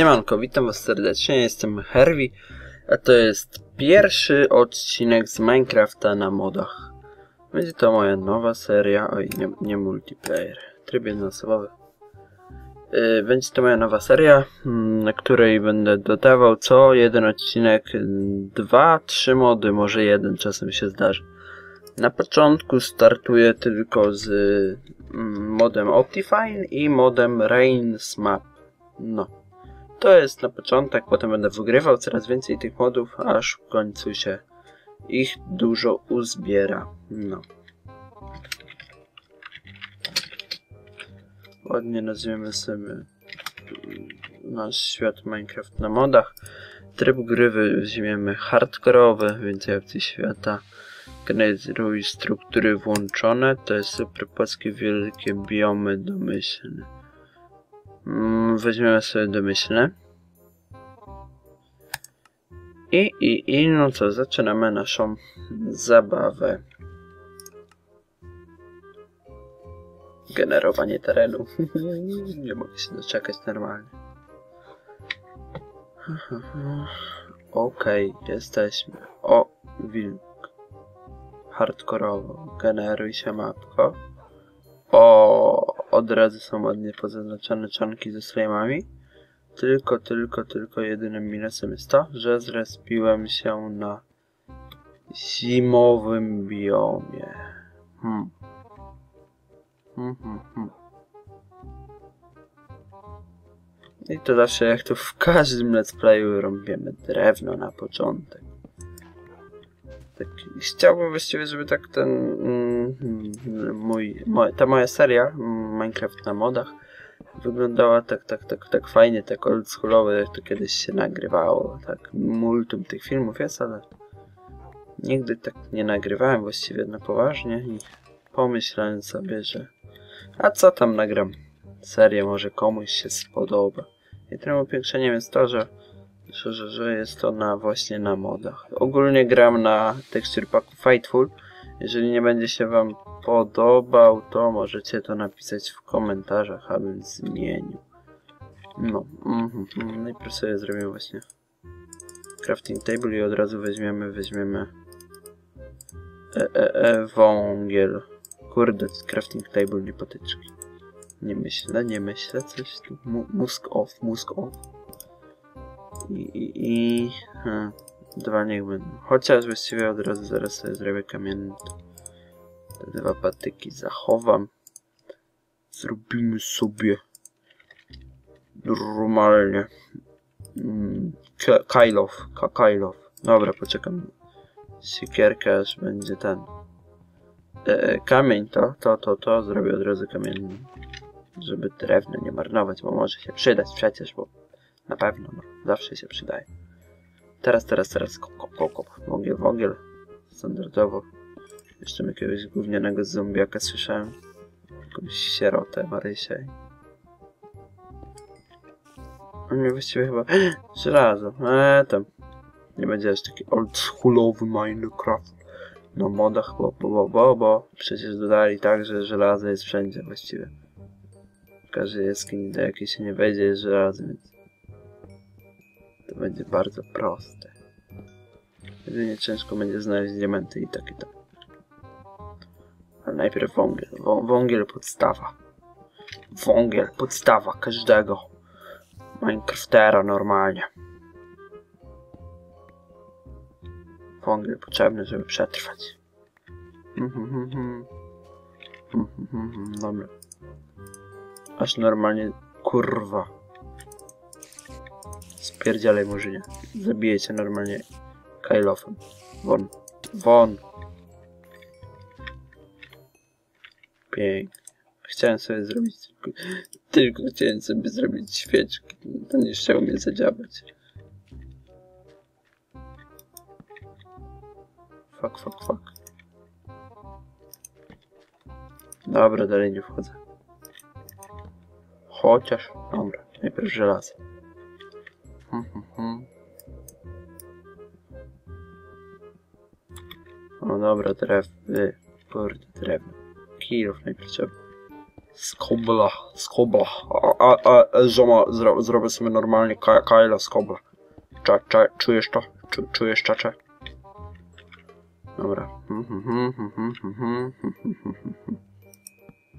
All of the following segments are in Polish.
Siemanko, witam was serdecznie, jestem Herwi, a to jest pierwszy odcinek z Minecrafta na modach. Będzie to moja nowa seria, oj, nie, nie multiplayer, tryb jednoosobowy. Yy, będzie to moja nowa seria, mm, na której będę dodawał co jeden odcinek, dwa, trzy mody, może jeden czasem się zdarzy. Na początku startuję tylko z mm, modem Optifine i modem Rains Map. No. To jest na początek, potem będę wygrywał coraz więcej tych modów, aż w końcu się ich dużo uzbiera. No. Ładnie nazwiemy sobie nasz świat Minecraft na modach. Tryb gry weźmiemy hardkorowy, więcej opcji świata. Generuj struktury włączone, to jest super płaskie wielkie biomy domyślne. Mm, weźmiemy sobie domyślne. I, i, i, no co, zaczynamy naszą zabawę. Generowanie terenu. Nie mogę się doczekać normalnie. Okej, okay, jesteśmy. O, wilk. Hardkorowo. Generuj się mapko. O, od razu są ładnie pozaznaczone czanki ze slime'ami. Tylko, tylko, tylko jedynym minusem jest to, że zrespiłem się na zimowym biomie. Hmm. Hmm, hmm, hmm. I to zawsze jak to w każdym let's playu robiemy drewno na początek. Tak, chciałbym właściwie, żeby tak ten mm, mój, ta moja seria Minecraft na modach wyglądała tak, tak, tak, tak fajnie, tak oldschoolowo, jak to kiedyś się nagrywało. Tak, multum tych filmów jest, ale nigdy tak nie nagrywałem właściwie na poważnie i pomyślałem sobie, że a co tam nagram? Serię może komuś się spodoba. Jedynym upiększeniem jest to, że, że, że, że jest to na właśnie na modach. Ogólnie gram na texture packu Fightful. Jeżeli nie będzie się wam podobał, to możecie to napisać w komentarzach, abym zmienił. No, mm -hmm. najpierw sobie zrobimy właśnie crafting table i od razu weźmiemy, weźmiemy e, e, e, wągiel. Kurde, crafting table, nie potyczki. Nie myślę, nie myślę, coś tu. Musk off, musk off. I, i, i... dwa niech będą. Chociaż właściwie od razu zaraz sobie zrobię kamienny. Te dwa patyki zachowam. Zrobimy sobie normalnie. Mm, Kajlow, Kajlow. Dobra, poczekam. Siekierka aż będzie ten. E, e, kamień to, to, to, to zrobię od razu kamienny. Żeby drewno nie marnować, bo może się przydać przecież, bo na pewno, no, zawsze się przydaje. Teraz, teraz, teraz, kop, kop, kop, kop. Wągiel, wągiel. Standardowo. Jeszcze jakiegoś gównianego zombiaka słyszałem. Jakąś sierotę Marysię. On mnie właściwie chyba... Żelazo. Eee, tam. Nie będzie aż taki oldschoolowy Minecraft. Na modach, bo, bo, bo, bo, bo. Przecież dodali tak, że żelazo jest wszędzie właściwie. W każdej jaskini, do jakiej się nie wejdzie, jest żelazo, więc... Będzie bardzo proste. Jedynie ciężko będzie znaleźć diamenty i tak i tak. Ale najpierw wągiel. Wą wągiel podstawa. Wągiel podstawa każdego Minecraftera normalnie. Wągiel potrzebny, żeby przetrwać. Dobra. Aż normalnie kurwa. Spierdzielaj murzynie. Zabiję cię normalnie Kylofem. Won. Won. Pięknie. Chciałem sobie zrobić tylko, tylko chciałem sobie zrobić świeczki. To nie chciał mnie zadziałać. Fuck, fuck, fuck. Dobra, dalej nie wchodzę. Chociaż, dobra, najpierw żelazo. O dobra, drewny. Kurde, drewno kilów trzeba Skobla, skobla. A, a, a e, żoma, zro, zrobię sobie normalnie ka, Kyla skobla. Cza, cza, czujesz to? Czu, czujesz czacze? Dobra.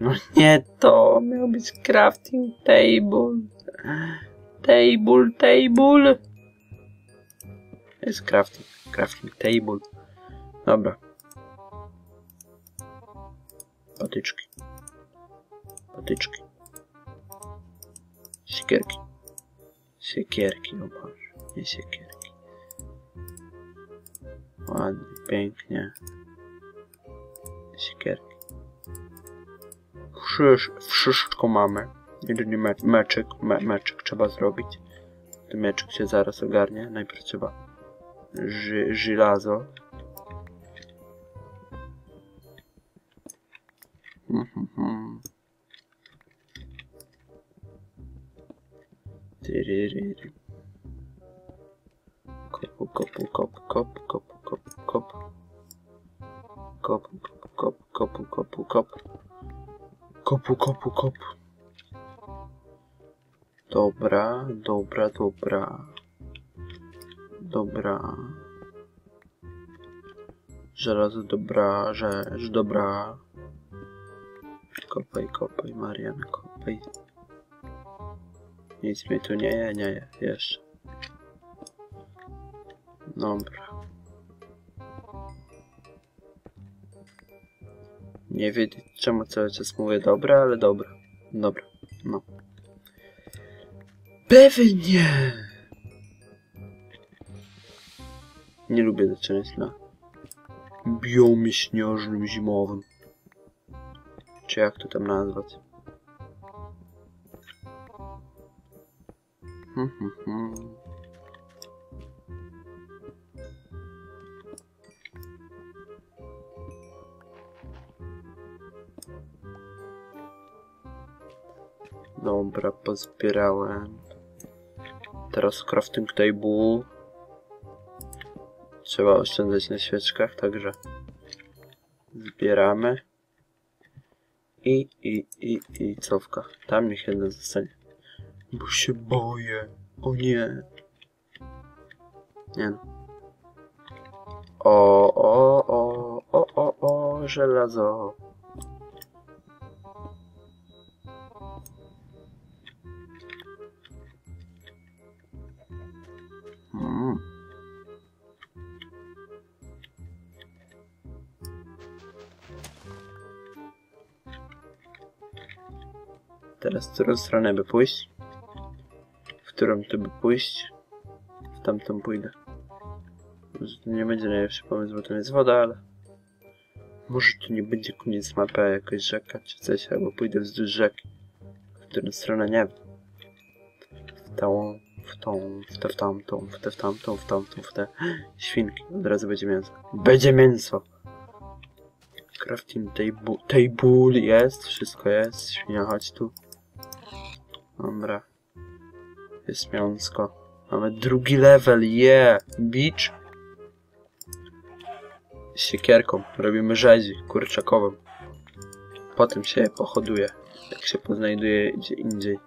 No nie to, miał być crafting table. Table, table. Jest crafting, crafting table. Dobra. Patyczki. Patyczki. Siekierki. Siekierki, o Boże. Nie siekierki. Ładnie, pięknie. Siekierki. Wszystko mamy. Jedynie me meczyk, me meczyk trzeba zrobić. Ten meczyk się zaraz ogarnie. Najpierw trzeba ży żelazo. Kopu, kopu, kopu, kopu, kopu, kopu, kopu. Kopu, kopu, kopu, kopu, kopu, kopu. Kopu, kopu, kopu. Dobra, dobra, dobra. Dobra. Żelazo dobra, rzecz dobra. Kopaj, kopaj, Marian, kopaj. Nic mi tu nie je, nie je, jeszcze. Dobra. Nie wiedzieć czemu cały czas mówię dobra, ale dobra. Dobra, no. Pewnie! Nie lubię zaczynać na biomie śnieżnym zimowym. Czy jak to tam nazwać? Hmm, hmm, hmm. Dobra, pozbierałem. Teraz crafting table. Trzeba oszczędzać na świeczkach, także zbieramy. I, i, i, i cofka. Tam niech jeden zostanie. Bo się boję. O nie. Nie no. O, o, o, o, o, o, żelazo. Teraz w którą stronę by pójść? W którą tu by pójść? W tamtą pójdę. Może to nie będzie najlepszy pomysł, bo tam jest woda, ale... Może to nie będzie koniec mapy, a jakaś rzeka czy coś, albo pójdę wzdłuż rzeki. W którą stronę nie wiem. W tą, w tą, w tę, w tamtą, w tę, w tamtą, w tamtą, w te świnki. Od razu będzie mięso. Będzie mięso! Crafting table, table jest, wszystko jest. Świnia, chodź tu. Dobra. Jest miąsko. Mamy drugi level, yeah! Beach. Z siekierką. Robimy rzezi kurczakowym. Potem się je pohoduje. Jak się poznajduje gdzie indziej.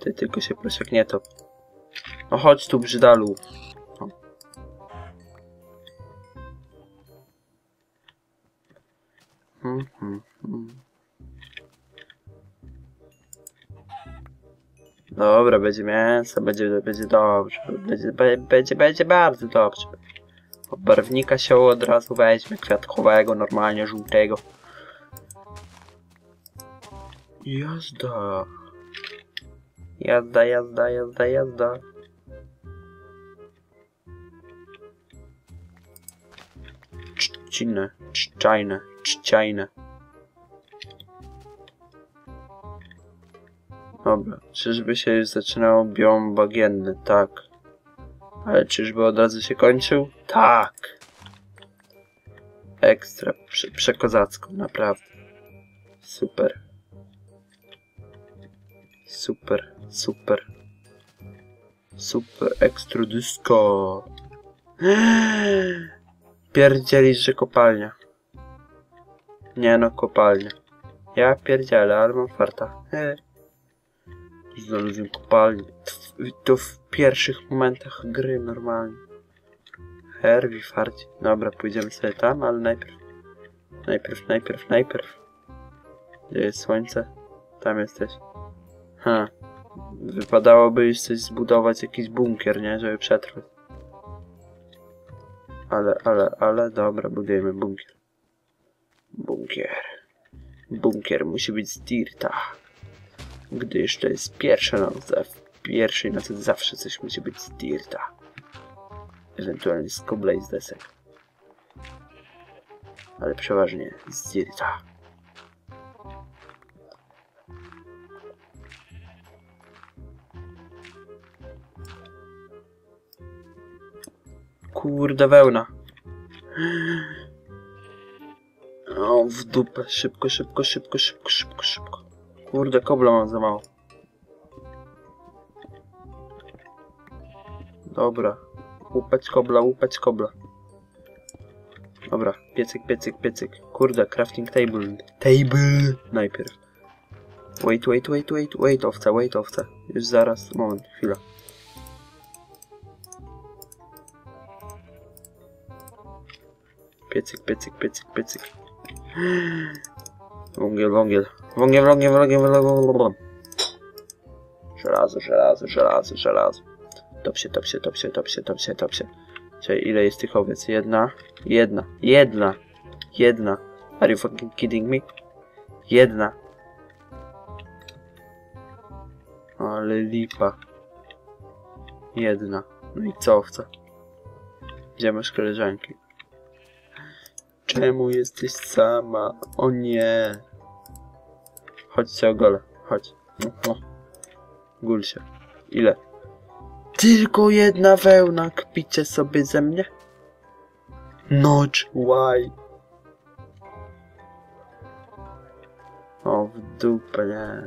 Ty tylko się prosiak nie top. No chodź tu brzydalu. O. Hmm, hmm, hmm. Dobra, będzie mięso, będzie, będzie dobrze. Będzie, be- będzie, będzie bardzo dobrze. Od barwnika się od razu weźmie, kwiatkowego, normalnie żółtego. Jazda. Jazda, jazda, jazda, jazda. Trzcinne, trzczajne, trzciajne. Dobra, czyżby się już zaczynało biom bagienny? Tak. Ale czyżby od razu się kończył? Tak. Ekstra, prze przekozacko, naprawdę. Super. Super, super. Super, ekstra disco. Pierdzielisz, że kopalnia. Nie no, kopalnia. Ja pierdzielę, ale mam farta. He. Znalazłem kopalnię. To w pierwszych momentach gry normalnie. Herwi, farci. Dobra, pójdziemy sobie tam, ale najpierw... Najpierw, najpierw, najpierw. Gdzie jest słońce? Tam jesteś. Ha. Wypadałoby już coś zbudować, jakiś bunkier, nie? Żeby przetrwać. Ale, ale, ale, dobra, budujemy bunkier. Bunkier. Bunkier musi być z dirta. Gdyż to jest pierwsza noc, w pierwszej nocy zawsze coś musi być z dirta. Ewentualnie z kobla i z desek. Ale przeważnie z dirta. Kurde wełna. O, w dupę. Szybko, szybko, szybko, szybko, szybko, szybko. Kurde, kobla mam za mało. Dobra. Łupać kobla, łupać kobla. Dobra, piecyk, piecyk, piecyk. Kurde, crafting table. Table! Najpierw. Wait, wait, wait, wait, wait, owca, wait, owca. Już zaraz, moment, chwila. Piecyk, piecyk, piecyk, piecyk. Wągiel, wągiel. Wągiel, wągiel, wągiel, wągiel. Żelazo, żelazo, żelazo, żelazo. Top się, top się, top się, top się, top się, top się. Czyli ile jest tych owiec? Jedna? Jedna. Jedna. Jedna. Are you fucking kidding me? Jedna. Ale lipa. Jedna. No i co owca? Gdzie masz koleżanki? Czemu jesteś sama? O nie. Chodźcie o gole. Chodź. No. Gul się. Ile? Tylko jedna wełna. Kpicie sobie ze mnie? Nocz. Why? O, w dupę, nie.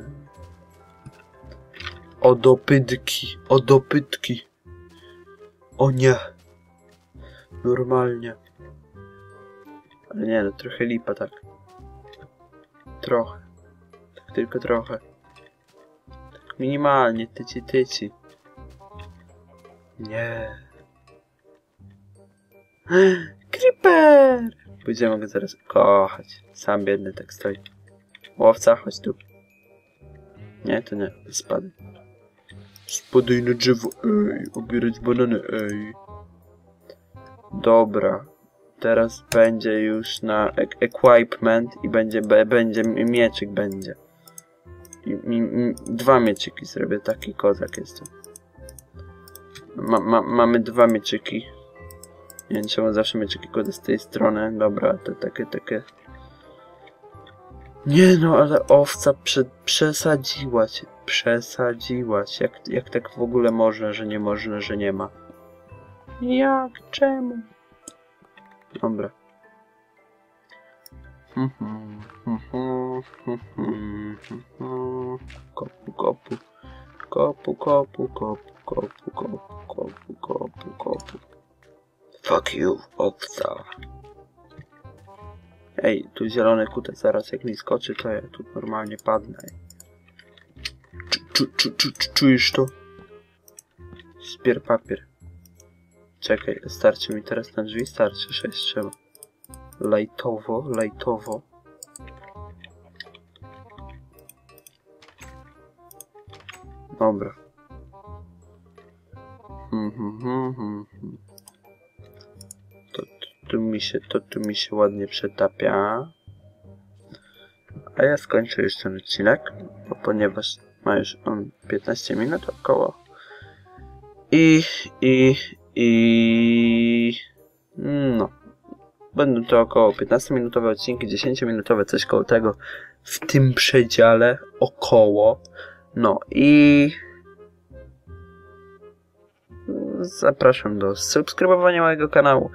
O dopytki. O dopytki. O nie. Normalnie. Ale nie, no trochę lipa, tak. Trochę. Tak tylko trochę. Tak minimalnie, tyci, tyci. Nie. Creeper! Będziemy go zaraz kochać. Sam biedny tak stoi. Łowca, chodź tu. Nie, to nie. Spadaj. Spadaj na drzewo, ej. Obierać banany, ej. Dobra. Teraz będzie już na e equipment i będzie, będzie mieczyk będzie. I, i, i, dwa mieczyki zrobię, taki kozak jestem. Ma, ma, mamy dwa mieczyki. Nie wiem czemu zawsze mieczyki kładę z tej strony. Dobra, to takie, takie... Nie no, ale owca prze, przesadziła cię. Przesadziła. Jak, jak tak w ogóle można, że nie można, że nie ma? Jak? Czemu? Dobra. Kopu, kopu. Kopu, kopu, kopu, kopu, kopu, kopu, kopu, kopu. Fuck you, owca. Ej, tu zielony kutek zaraz jak mi skoczy, to ja tu normalnie padnę. Czu, czu, czu, czu, czujesz to? Spier papier. Czekaj, starczy mi teraz na drzwi? Starczy, 6 trzeba. Lajtowo, lajtowo. Dobra. Hmm, hmm, hmm, hmm, hmm. To, to tu mi się, to tu mi się ładnie przetapia. A ja skończę już ten odcinek, bo ponieważ ma już on 15 minut około. I, i, i... No. Będą to około 15-minutowe odcinki, 10-minutowe, coś koło tego. W tym przedziale około. No i... Zapraszam do subskrybowania mojego kanału,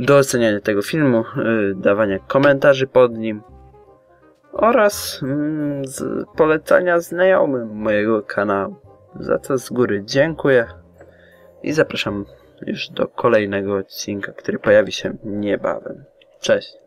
do oceniania tego filmu, yy, dawania komentarzy pod nim oraz mm, z polecania znajomym mojego kanału. Za to z góry dziękuję i zapraszam już do kolejnego odcinka, który pojawi się niebawem. Cześć!